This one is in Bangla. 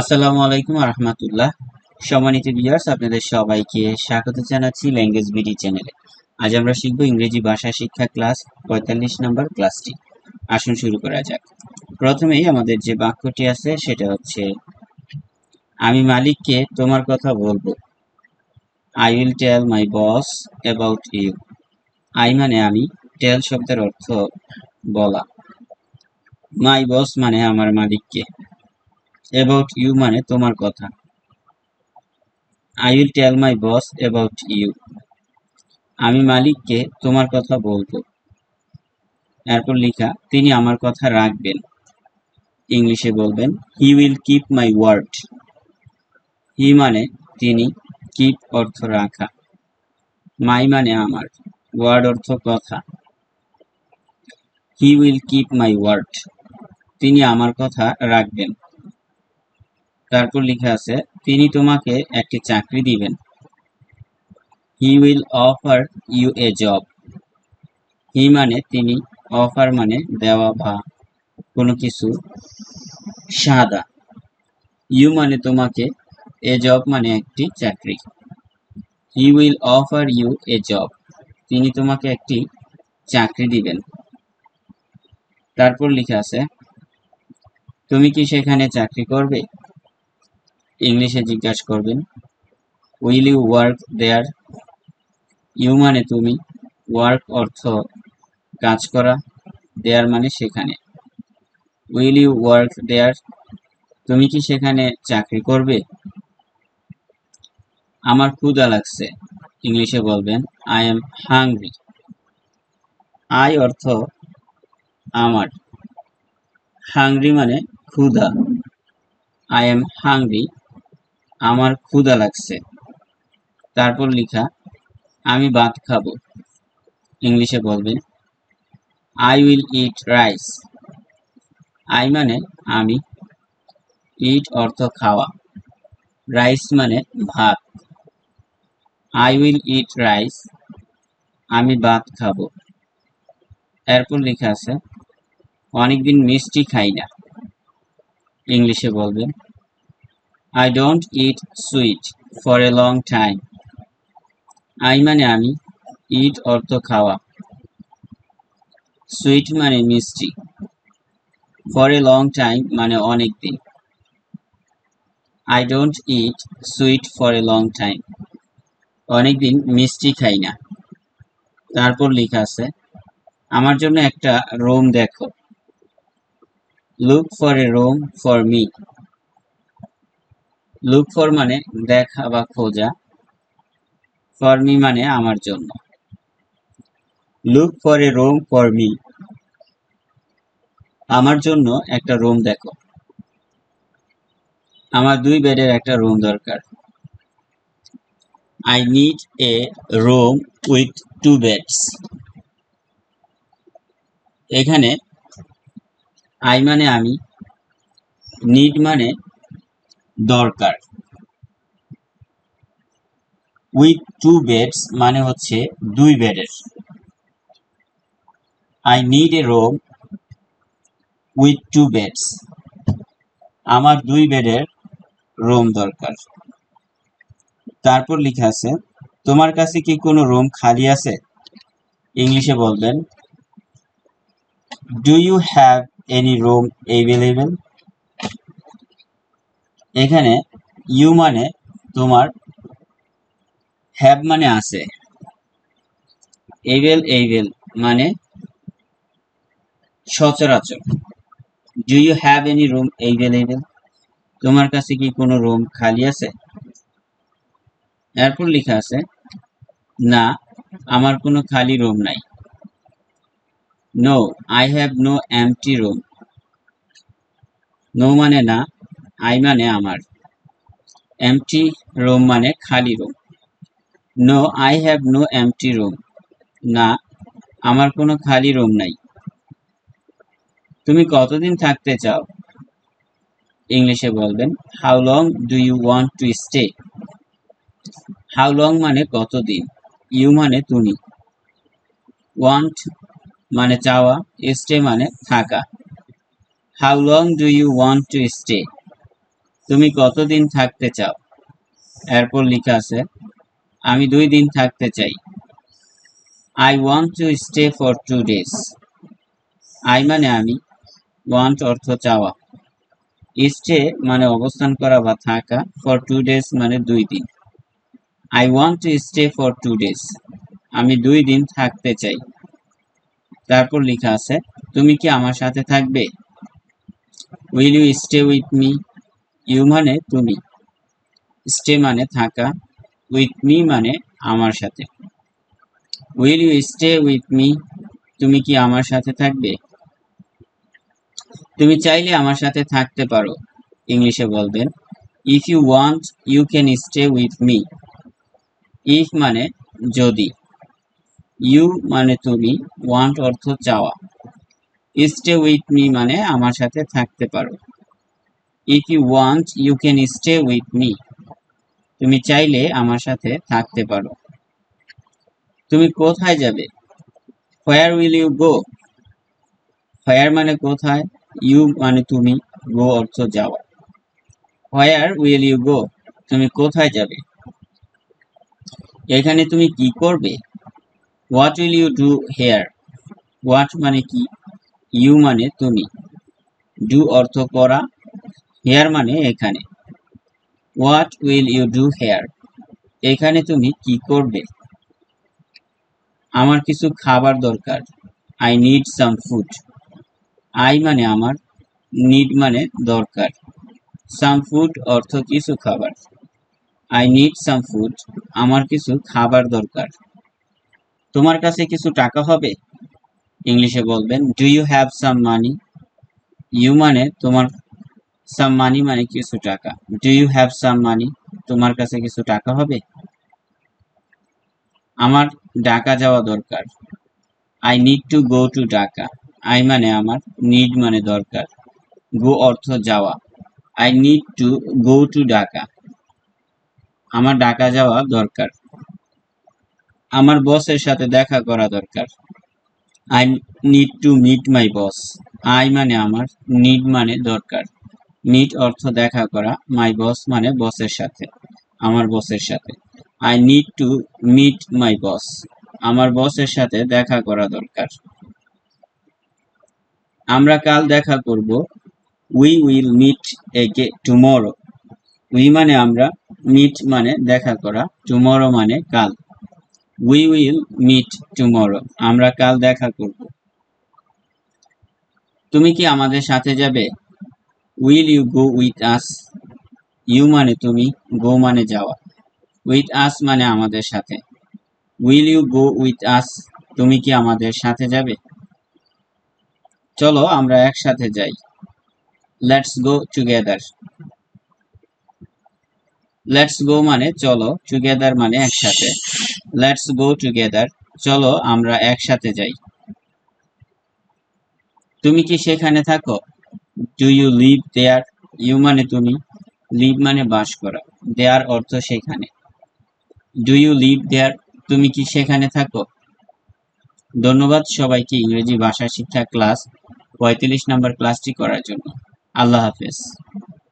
আসসালামু আলাইকুম রহমতুল্লাহ সম্মানিত ভিউয়ার্স আপনাদের সবাইকে স্বাগত জানাচ্ছি ল্যাঙ্গুয়েজ বিডি চ্যানেলে আজ আমরা শিখব ইংরেজি ভাষা শিক্ষা ক্লাস পঁয়তাল্লিশ নম্বর ক্লাসটি আসুন শুরু করা যাক। প্রথমেই আমাদের যে বাক্যটি আছে, সেটা হচ্ছে, আমি মালিককে তোমার কথা বলব। I will tell my boss about you I মানে আমি টেল শব্দের অর্থ বলা। মাই বস মানে আমার মালিককে। অ্যাবাউট ইউ মানে তোমার কথা। I will tell my boss about you আমি মালিককে তোমার কথা বলব। এরপর লেখা, তিনি আমার কথা রাখবেন। ইংলিশে বলবেন he will keep my word he মানে তিনি কিপ অর্থ রাখা। মাই মানে আমার। ওয়ার্ড অর্থ কথা। He will keep my word তিনি আমার কথা রাখবেন। তারপর লেখা আছে, তিনি তোমাকে একটি চাকরি দিবেন। He will offer you a job he মানে তিনি, অফার মানে দেওয়া বা কোনো কিছু সাদা। ইউ মানে তোমাকে এ জব মানে একটি চাকরি। He will offer you a job তিনি তোমাকে একটি চাকরি দিবেন। তারপর লেখা আছে, তুমি কি সেখানে চাকরি করবে? ইংলিশে জিজ্ঞাসা করবেন will you work there you মানে তুমি ওয়ার্ক অর্থ কাজ করা দেয়ার মানে সেখানে। উইল ইউ ওয়ার্ক দেয়ার তুমি কি সেখানে চাকরি করবে? আমার ক্ষুধা লাগছে, ইংলিশে বলবেন আই এম হাংরি আই অর্থ আমার। হাংরি মানে ক্ষুধা। আই এম হাংরি আমার ক্ষুধা লাগছে। তারপর লেখা, আমি ভাত খাব। ইংলিশে বলবেন I will eat rice I মানে আমি ইট অর্থ খাওয়া। রাইস মানে ভাত। আই উইল ইট রাইস আমি ভাত খাব। এরপর লেখা আছে, অনেকদিন মিষ্টি খাই না। ইংলিশে বলবেন I don't eat sweet for a long time I মানে আমি ইট অর্থ খাওয়া। সুইট মানে মিষ্টি। ফর এ লং টাইম মানে অনেক দিন। I don't eat sweet for a long time অনেকদিন মিষ্টি খাই না। তারপর লেখা আছে, আমার জন্য একটা রুম দেখো। Look for a room for me look for মানে দেখা বা খোঁজা ফর মি মানে আমার জন্য। Look for a room for me আমার জন্য একটা রুম দেখো। আমার দুই বেডের একটা রুম দরকার। I need a room with two beds এখানে আই মানে আমি নিড মানে দরকার। উইথ টু বেডস মানে হচ্ছে দুই বেডের। I need a room with two beds আমার দুই বেডের রোম দরকার। তারপর লিখা আছে, তোমার কাছে কি কোনো রুম খালি আছে? ইংলিশে বলবেন do you have any room available এখানে ইউ মানে তোমার হ্যাভ মানে আছে। এভেল এভেল মানে সচরাচর। Do you have any room available তোমার কাছে কি কোনো রুম খালি আছে? এরপর লেখা আছে, না, আমার কোনো খালি রুম নাই। No I have no empty room no মানে না আই মানে আমার। এমটি রুম মানে খালি room. No, I have no empty room. না, আমার কোনো খালি রুম নাই। তুমি কতদিন থাকতে চাও? ইংলিশে বলবেন, how long do you want to stay? How long মানে কতদিন? ইউ মানে তুমি। ওয়ান্ট মানে চাওয়া, স্টে মানে থাকা। How long do you want to stay? তুমি কতদিন থাকতে চাও? এরপর লেখা আছে, আমি দুই দিন থাকতে চাই। I want to stay for two days I মানে আমি ওয়ান্ট অর্থ চাওয়া। স্টে মানে অবস্থান করা বা থাকা ফর টু ডেজ মানে দুই দিন। I want to stay for two days আমি দুই দিন থাকতে চাই। তারপর লেখা আছে, তুমি কি আমার সাথে থাকবে? Will you stay with me you মানে তুমি। স্টে মানে থাকা, উইথ মি মানে আমার সাথে। Will you stay with me? তুমি কি আমার সাথে থাকবে? তুমি চাইলে আমার সাথে থাকতে পারো, ইংলিশে বলবেন। If you want, you can stay with me. If মানে যদি। ইউ মানে তুমি, ওয়ান্ট অর্থ চাওয়া। স্টে উইথ মি মানে আমার সাথে থাকতে পারো। If you want you can stay with me তুমি চাইলে আমার সাথে থাকতে পারো। তুমি কোথায় যাবে? Where will you go where মানে কোথায়? ইউ মানে তুমি গো অর্থ যাওয়া। হোয়ার উইল ইউ গো তুমি কোথায় যাবে? এখানে তুমি কি করবে? What will you do here what মানে কি? ইউ মানে তুমি। ডু অর্থ করা হেয়ার মানে এখানে। What will you do here এখানে তুমি কি করবে? আমার কিছু খাবার দরকার। I need some food I মানে আমার নিড মানে দরকার। সাম ফুড অর্থ কিছু খাবার। আই নিড সাম ফুড আমার কিছু খাবার দরকার। তোমার কাছে কিছু টাকা হবে? ইংলিশে বলবেন do you have some money you মানে তোমার সাম মানি মানে কিছু টাকা। Do you have some money তোমার কাছে কিছু টাকা হবে? আমার ঢাকা যাওয়া দরকার। I need to go to Dhaka I মানে আমার নিড মানে দরকার। গো অর্থ যাওয়া। I need to go to Dhaka আমার ঢাকা যাওয়া দরকার। আমার বসের সাথে দেখা করা দরকার। I need to meet my boss I মানে আমার নিড মানে দরকার। মিট অর্থ দেখা করা মাই বস মানে বসের সাথে, আমার বসের সাথে। I need to meet my boss আমার বসের সাথে দেখা করা দরকার। আমরা কাল দেখা করব we will meet again tomorrow we মানে আমরা মিট মানে দেখা করা টুমরো মানে কাল। উই উইল মিট টুমরো আমরা কাল দেখা করব। তুমি কি আমাদের সাথে যাবে? Will you go with us you মানে তুমি গো মানে যাওয়া। উইথ আস মানে আমাদের সাথে। Will you go with us তুমি কি আমাদের সাথে যাবে? চলো আমরা একসাথে যাই। Let's go together let's go মানে চলো টুগেদার মানে একসাথে। লেটস গো টুগেদার চলো আমরা একসাথে যাই। তুমি কি সেখানে থাকো? Do you live there you মানে তুমি। লিভ মানে বাস করা। দেয়ার অর্থ সেখানে। ডু ইউ লিভ দেয়ার তুমি কি সেখানে থাকো? ধন্যবাদ সবাইকে ইংরেজি ভাষা শিক্ষা ক্লাস পঁয়ত্রিশ নম্বর ক্লাসটি করার জন্য। আল্লাহ হাফেজ।